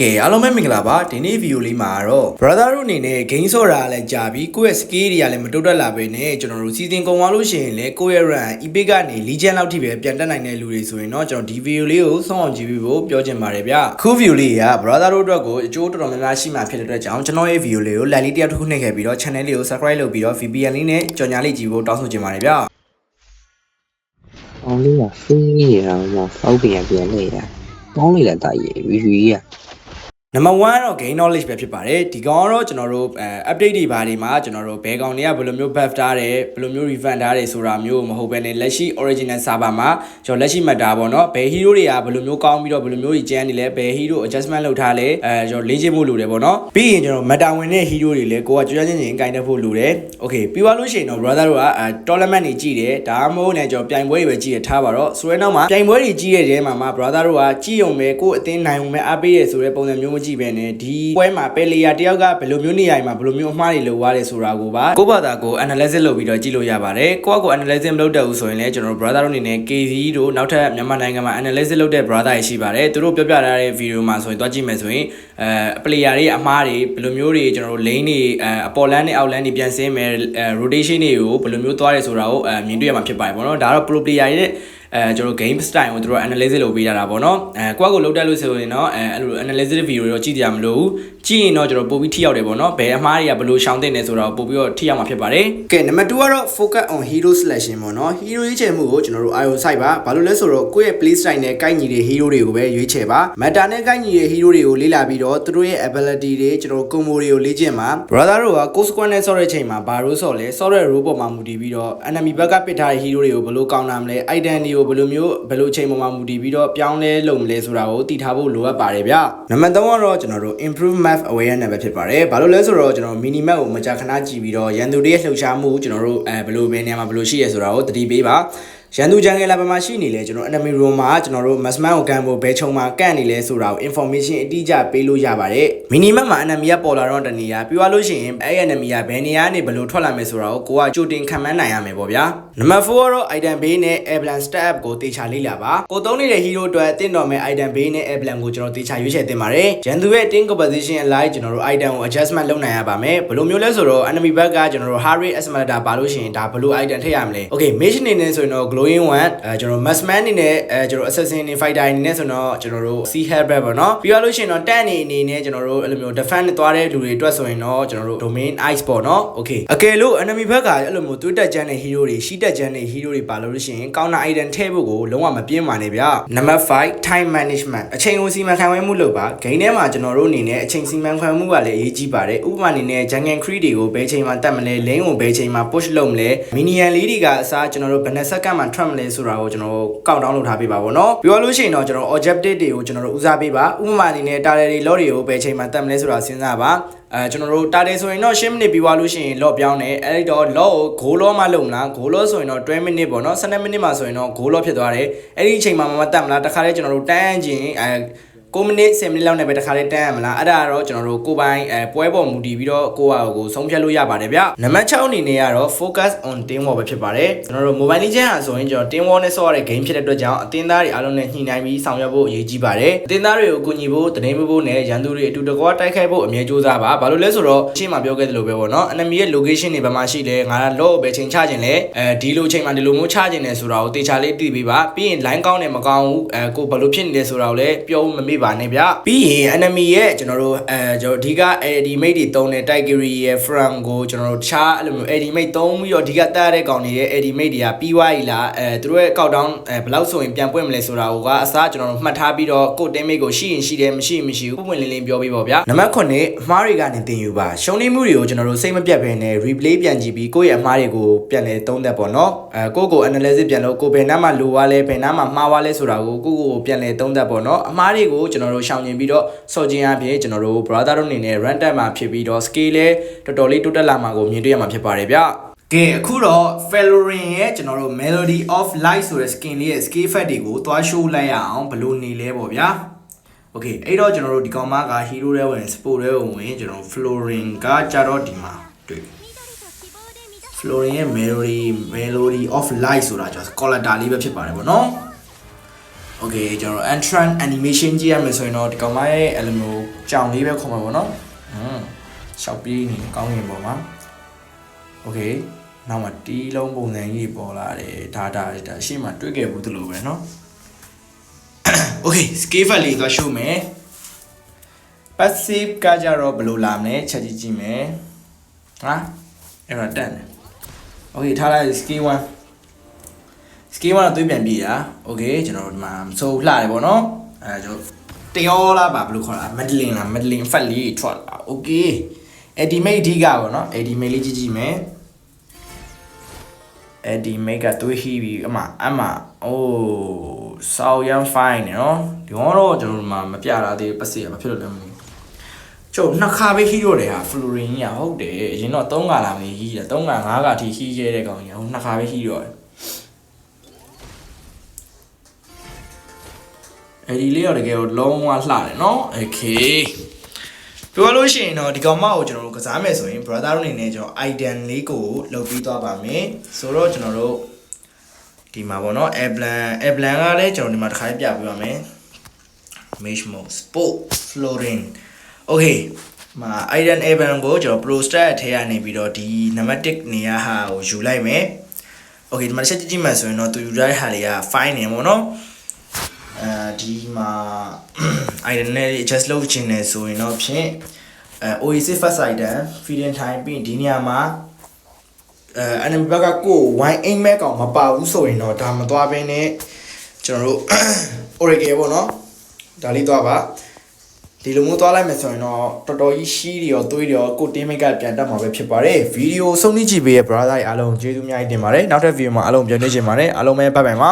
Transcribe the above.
ကဲအားလုံးပဲမင်္ဂလာပါဒီနေ့ဗီဒီယိုလေးမှာတော့ brother တို့အနေနဲ့ game ဆော့တာလည်းကြာပြီကိုယ့်ရဲ့ skill တွေကလည်းမတိုးတက်လာပဲနဲ့ကျွန်တော်တို့ season ကုန်သွားလို့ရှိရင်လည်းကိုယ့်ရဲ့ run epic ကနေ legend လောက်ထိပဲပြန်တက်နိုင်တဲ့လူတွေဆိုရင်တော့ကျွန်တော်ဒီဗီဒီယိုလေးကိုဆုံးအောင်ကြည့်ပြီးဖို့ပြောချင်ပါတယ်ဗျခုဗီဒီယိုလေးက brother တို့အတွက်ကိုအကျိုးတော်တော်များများရှိမှဖြစ်တဲ့အတွက်ကြောင့်ကျွန်တော်ရဲ့ဗီဒီယိုလေးကို like လေးတစ်ယောက်တစ်ခုနှိပ်ခဲ့ပြီးတော့ channel လေးကို subscribe လုပ်ပြီးတော့ VPN လေးနဲ့ကြော်ညာလေးကြည့်ဖို့တောင်းဆိုချင်ပါတယ်ဗျ။အောင်လေးကဖေးနေတာမှဖောက်ပြန်ပြန်နေရ။ပေါင်းလိုက်တာတာရေရီရီက နံပါတ်1ကတော့ gain knowledge ပဲဖြစ်ပါတယ်ဒီကောင်ကတော့ကျွန်တော်တို့အဲ update တွေဘာတွေမှာကျွန်တော်တို့ဘယ်ကောင်တွေကဘယ်လိုမျိုး buff ထားတယ်ဘယ်လိုမျိုး refund ထားတယ်ဆိုတာမျိုးမဟုတ်ဘဲနဲ့လက်ရှိ original server မှာကျွန်တော်လက်ရှိ matter ပေါ့နော်ဘယ် hero တွေကဘယ်လိုမျိုးကောင်းပြီးတော့ဘယ်လိုမျိုးကြီးကျန်းနေလဲဘယ် hero adjustment လုပ်ထားလဲအဲကျွန်တော်လေ့ကျင့်ဖို့လိုတယ်ပေါ့နော်ပြီးရင်ကျွန်တော် matter ဝင်တဲ့ hero တွေလည်းကိုကကြွကြချင်းချင်းဂိုင်းတက်ဖို့လိုတယ် okay ပြီးသွားလို့ရှိရင်တော့ brother တို့ကအဲ tournament တွေကြည့်တယ်ဒါမှမဟုတ်လည်းကျွန်တော်ပြိုင်ပွဲတွေပဲကြည့်ရထားပါတော့ဆိုရဲနောက်မှာပြိုင်ပွဲတွေကြည့်ရတဲ့မှာမှာ brother တို့ကကြည့်ုံပဲကိုယ့်အသင်းနိုင်ုံပဲအားပေးရဆိုတဲ့ပုံစံမျိုးမကြည့်ပဲနဲ့ဒီပွဲမှာပယ်လီယာတယောက်ကဘယ်လိုမျိုးနေရာမှာဘယ်လိုမျိုးအမှားတွေလုပ်သွားတယ်ဆိုတာကိုပါကိုယ့်ဘာသာကို analysis လုပ်ပြီးတော့ကြည့်လို့ရပါတယ်ကိုယ့်အကို analysis မလုပ်တတ်ဘူးဆိုရင်လည်းကျွန်တော်တို့ brother တို့အနေနဲ့ KV တို့နောက်ထပ်မြန်မာနိုင်ငံမှာ analysis လုပ်တဲ့ brother တွေရှိပါတယ်သူတို့ပြောပြထားတဲ့ video မှာဆိုရင်တွားကြည့်မယ်ဆိုရင်အဲ player တွေအမှားတွေဘယ်လိုမျိုးတွေကျွန်တော်တို့ lane တွေအဲအပေါ် lane နဲ့အောက် lane တွေပြန်ဆင်းမယ်အဲ rotation တွေကိုဘယ်လိုမျိုးသွားတယ်ဆိုတာကိုအဲမြင်တွေ့ရမှာဖြစ်ပါတယ်ပေါ့နော်ဒါကတော့ pro player တွေနဲ့ အဲကျွန်တော် game style ကိုတို့ analysis လုပ်ပေးရတာပေါ့နော်အဲကိုယ့်ကိုလုပ်တတ်လို့ဆိုရင်တော့အဲအဲ့လို analysis video တွေတော့ကြည့်ကြမလို့ကြည့်ရင်တော့ကျွန်တော်ပို့ပြီးထိရောက်တယ်ပေါ့နော်ဘယ်အမှားတွေကဘယ်လိုရှောင်တင်နေဆိုတာကိုပို့ပြီးတော့ထိရောက်မှာဖြစ်ပါတယ်ကဲနံပါတ်2ကတော့ focus on hero selection ပေါ့နော် hero ရွေးချယ်မှုကိုကျွန်တော်တို့ IO site ပါဘာလို့လဲဆိုတော့ကိုယ့်ရဲ့ play style နဲ့ကိုက်ညီတဲ့ hero တွေကိုပဲရွေးချယ်ပါ meta နဲ့ကိုက်ညီတဲ့ hero တွေကိုလေ့လာပြီးတော့သူတို့ရဲ့ ability တွေကျွန်တော် combo တွေကိုလေ့ကျင့်ပါ brother တို့က co squad နဲ့ဆော့တဲ့ချိန်မှာဘာလို့ဆော့လဲဆော့တဲ့ role ပေါ်မှာမူတည်ပြီးတော့ enemy ဘက်ကပစ်ထားတဲ့ hero တွေကိုဘယ်လိုကောင်းတာမလဲ item တွေကိုဘယ်လိုမျိုးဘယ်လိုချိန်ပေါ်မှာမူတည်ပြီးတော့ပြောင်းလဲလုပ်မလဲဆိုတာကိုတည်ထားဖို့လိုအပ်ပါတယ်ဗျနံပါတ်3ကတော့ကျွန်တော်တို့ improve map awareness ပဲဖြစ်ပါတယ်ဘာလို့လဲဆိုတော့ကျွန်တော် mini map ကိုမကြာခဏကြည့်ပြီးတော့ရန်သူတွေရဲ့လှုပ်ရှားမှုကျွန်တော်တို့အဲဘယ်လိုပဲနေရာမှာဘယ်လိုရှိရဲဆိုတာကိုတတိပေးပါ ရန်သူဂျန်ငယ်လာပမှာရှိနေလဲကျွန်တော် enemy room မှာကျွန်တော်တို့ massman ကိုကန်ဖို့ဘဲချုံမှာကန့်နေလဲဆိုတာကို information အတိအကျပေးလို့ရပါတယ် minimap မှာ enemy ကပေါ်လာတော့တနေရာပြီးသွားလို့ရှိရင်အဲ့ enemy ကဘယ်နေရာနေဘယ်လိုထွက်လာမယ်ဆိုတာကိုကိုကကြိုတင်ခံမှန်းနိုင်ရမယ်ပေါ့ဗျာနံပါတ်4ကတော့ item bay နဲ့ airplan step ကိုတေချာလေ့လာပါကိုသုံးနေတဲ့ hero အတွက်တင့်တော်မဲ့ item bay နဲ့ airplan ကိုကျွန်တော်တေချာရွေးချယ်တင်ပါတယ်ရန်သူရဲ့ team composition အလိုက်ကျွန်တော်တို့ item ကို adjustment လုပ်နိုင်ရပါမယ်ဘယ်လိုမျိုးလဲဆိုတော့ enemy back ကကျွန်တော်တို့ heart rate estimator ပါလို့ရှိရင်ဒါဘယ်လို item ထည့်ရမလဲ okay mission အနေနဲ့ဆိုရင်တော့ glowing one အဲကျွန်တော် massman အနေနဲ့အဲကျွန်တော် assassin နဲ့ fighter အနေနဲ့ဆိုတော့ကျွန်တော်တို့ sea help ပေါ့နော်ပြီးတော့လို့ရှိရင်တော့ tank အနေအနေနဲ့ကျွန်တော်တို့အဲ့လိုမျိုး defense နဲ့သွားတဲ့လူတွေအတွက်ဆိုရင်တော့ကျွန်တော်တို့ domain ice ပေါ့နော် okay အကယ်လို့ enemy ဘက်ကအဲ့လိုမျိုးသွေးတက်ကြမ်းတဲ့ hero တွေရှိတက်ကြမ်းတဲ့ hero တွေပါလို့ရှိရင် counter item ထည့်ဖို့ကိုလုံးဝမပြင်းပါနဲ့ဗျာ number 5 time management အချိန်ကိုစီမံခန့်ခွဲမှုလုပ်ပါ game ထဲမှာကျွန်တော်တို့အနေနဲ့အချိန်စီမံခန့်မှုကလည်းအရေးကြီးပါတယ်ဥပမာအနေနဲ့ jungle cree တွေကိုဘယ်ချိန်မှာတက်မလဲ lane ကိုဘယ်ချိန်မှာ push လုပ်မလဲ minion လေးတွေကအစားကျွန်တော်တို့ဘယ်နှစ်စက္ကန့်မှာထွက်မလဲဆိုတာကိုကျွန်တော်တို့ကောက်တောင်းလုပ်ထားပေးပါဗောနော်ပြောလို့ရှိရင်တော့ကျွန်တော် objective တွေကိုကျွန်တော်တို့ဦးစားပေးပါဥပမာအနေနဲ့ target တွေ lot တွေကိုဘယ်ချိန်မှာတက်မလဲဆိုတာစဉ်းစားပါအဲကျွန်တော်တို့တာတယ်ဆိုရင်တော့10မိနစ်ပြီးသွားလို့ရှိရင် lock ပြောင်းတယ်အဲ့တော့ lock ကို goal lock မှလုပ်မလား goal lock ဆိုရင်တော့12မိနစ်ပေါ့နော်12မိနစ်မှဆိုရင်တော့ goal lock ဖြစ်သွားတယ်အဲ့ဒီအချိန်မှာမမတက်မလားတခါလေကျွန်တော်တို့တန်းခြင်းအဲ 9မိနစ်10မိနစ်လောက်နဲ့ပဲတခါလေးတန်းရမလားအဲ့ဒါကတော့ကျွန်တော်တို့ကိုပိုင်းအဲပွဲပေါ်မူတည်ပြီးတော့ကိုယ့်ဟာကိုဆုံးဖြတ်လို့ရပါတယ်ဗျနံပါတ်6အနေနဲ့ကတော့ focus on team war ပဲဖြစ်ပါတယ်ကျွန်တော်တို့ mobile legend ဟာဆိုရင်ကျွန်တော် team war နဲ့ဆော့ရတဲ့ game ဖြစ်တဲ့အတွက်ကြောင့်အသင်းသားတွေအားလုံးနဲ့ညှိနှိုင်းပြီးဆောင်ရွက်ဖို့အရေးကြီးပါတယ်အသင်းသားတွေကိုကူညီဖို့တနေမဖို့နဲ့ရန်သူတွေအတူတကွာတိုက်ခိုက်ဖို့အမြဲကြိုးစားပါဘာလို့လဲဆိုတော့အချိန်မှာပြောခဲ့သလိုပဲပေါ့နော် enemy ရဲ့ location တွေဘယ်မှာရှိလဲငါလော့ပဲချိန်ချခြင်းလဲအဲဒီလိုချိန်မှာဒီလိုမျိုးချခြင်းလဲဆိုတာကိုတေချာလေးသိပေးပါပြီးရင် line ကောင်းတယ်မကောင်းဘူးအဲကိုဘယ်လိုဖြစ်နေလဲဆိုတာကိုလည်းပြောမမေ့ပါနဲ့ဗျပြီးရင် enemy ရဲ့ကျွန်တော်တို့အဲကျွန်တော်အဓိက AD mate တွေတုံးတဲ့ Tigeri ရဲ့ front ကိုကျွန်တော်တို့တခြားအဲ့လိုမျိုး AD mate တုံးပြီးတော့အဓိကတားတဲ့ကောင်တွေရဲ့ AD mate တွေကပြီးွားပြီလားအဲသူတို့ရဲ့ countdown အဲဘယ်လောက်ဆိုရင်ပြန်ပွင့်မလဲဆိုတာကိုကအစားကျွန်တော်တို့မှတ်ထားပြီးတော့ကို team mate ကိုရှိရင်ရှိတယ်မရှိရင်မရှိဘူးပွင့်လင်းလင်းပြောပေးပါဗျာနံပါတ်9အမှားတွေကနေတင်ယူပါရှုံးနေမှုတွေကိုကျွန်တော်တို့စိတ်မပြတ်ဘဲနဲ့ replay ပြန်ကြည့်ပြီးကိုယ့်ရဲ့အမှားတွေကိုပြန်လဲသုံးသပ်ပေါ့နော်အဲကိုယ့်ကို analysis ပြန်လို့ကိုဘယ်နားမှာလိုွားလဲဘယ်နားမှာမှားွားလဲဆိုတာကိုကိုယ့်ကိုပြန်လဲသုံးသပ်ပေါ့နော်အမှားတွေကိုကျွန်တော်တို့ရှောင်ကျင်ပြီးတော့ဆော့ခြင်းအပြင်ကျွန်တော်တို့ brother တို့အနေနဲ့ run time မှာဖြစ်ပြီးတော့ scale လဲတော်တော်လေးတိုးတက်လာမှာကိုမြင်တွေ့ရမှာဖြစ်ပါတယ်ဗျကဲအခုတော့ Valorant ရဲ့ကျွန်တော်တို့ Melody of Light ဆိုတဲ့ skin လေးရဲ့ scale effect တွေကိုသွား show လိုက်ရအောင်ဘယ်လိုနေလဲပေါ့ဗျာ Okay အဲ့တော့ကျွန်တော်တို့ဒီကောင်မက hero တွေဝင် sport တွေဝင်ကျွန်တော် Florin ကကြတော့ဒီမှာတွေ့ Florin ရဲ့ Melody Melody of Light ဆိုတာကျွန်တော် collector လေးပဲဖြစ်ပါတယ်ပေါ့နော် Okay ကျွန်တော် entrance animation ကြည့်ရမယ်ဆိုရင်တော့ဒီကောင်မရဲ့အဲ့လိုမျိုးကြောင်လေးပဲခေါ်မှာပေါ့နော်ဟွန်းရှောက်ပြေးနေကောင်းကင်ပေါ်မှာ Okay နောက်မှာတီးလုံးပုံစံကြီးပေါ်လာတယ်ဒါဒါဒါရှေ့မှာတွေ့ခဲ့ဘူးသလိုပဲเนาะ Okay scale file လေးသွားရှုမယ် passive ကကြတော့ဘယ်လိုလာမလဲချက်ကြည့်ကြည့်မယ်ဟာအဲ့တော့တက်တယ် Okay ထားလိုက် scale 1 scale 1တော့သွေးပြန်ပြေးတာ Okay ကျွန်တော်တို့ဒီမှာမစိုးလှတယ်ပေါ့နော်အဲကျွန်တော်တယောလားပါဘယ်လိုခေါ်တာ Madeline လား Madeline fat လေးထွက်လာ Okay Edimate အဓိကပေါ့နော် Edimate လေးကြည့်ကြည့်မယ် Edimate ကသွေးဟီးပြီးအမအမအိုးဆောက်ရန် fine နော်ဒီကတော့ကျွန်တော်တို့မှာမပြတာသေးပတ်စီရမဖြစ်လို့လည်းမသိဘူးကျုပ်နှစ်ခါပဲဟီးတော့တယ်ဟာ Florin ကြီးဟုတ်တယ်အရင်တော့3ခါလာမဟီးတယ်3ခါ5ခါထိဟီးခဲ့တဲ့ကောင်ကြီးဟိုနှစ်ခါပဲဟီးတော့တယ် အဲ့ဒီလေးတော့တကယ်တော့လုံးဝလှတယ်နော် Okay ပြောလို့ရှိရင်တော့ဒီကောင်မကိုကျွန်တော်တို့ကစားမယ်ဆိုရင် brother တို့အနေနဲ့ကျွန်တော် item လေးကိုလုပ်ပြီးသွားပါမယ်ဆိုတော့ကျွန်တော်တို့ဒီမှာပေါ့နော် airplan airplan ကလည်းကျွန်တော်ဒီမှာတစ်ခါပြပေးပါမယ် mesh mode sport florin okay မှာ item airplan ကိုကျွန်တော် pro stat အထဲကနေပြီးတော့ဒီ numeric နေရာဟာကိုယူလိုက်မယ် okay ဒီမှာတစ်ချက်ကြည့်ကြည့်မှဆိုရင်တော့သူယူလိုက်ဟာတွေက fine နေပေါ့နော်အဲ ဒီမှာ item နဲ့ adjust လုပ်ချင်တယ်ဆိုရင်တော့ဖြင့်အဲ Oasis first item feeding time ပြီးရင်ဒီနေရာမှာအဲ enemy ဘက်ကကိုယ် wine aim မဲ့ကောင်မပါဘူးဆိုရင်တော့ဒါမသွားဘဲနဲ့ကျွန်တော်တို့ Oracle ပေါ့နော်ဒါလေးသွားပါဒီလိုမျိုးသွားလိုက်မယ်ဆိုရင်တော့တော်တော်ကြီးရှိတွေရောသွေးတွေရောကိုတင်းမိတ်ကပြန်တက်မှာပဲဖြစ်ပါတယ်ဗီဒီယိုဆုံးဖြတ်ကြည့်ပေးရဲ့ brother တွေအားလုံးကျေးဇူးအများကြီးတင်ပါတယ်နောက်ထပ်ဗီဒီယိုမှာအားလုံးပြန်တွေ့ချင်ပါတယ်အားလုံးပဲဘိုင်ဘိုင်ပါ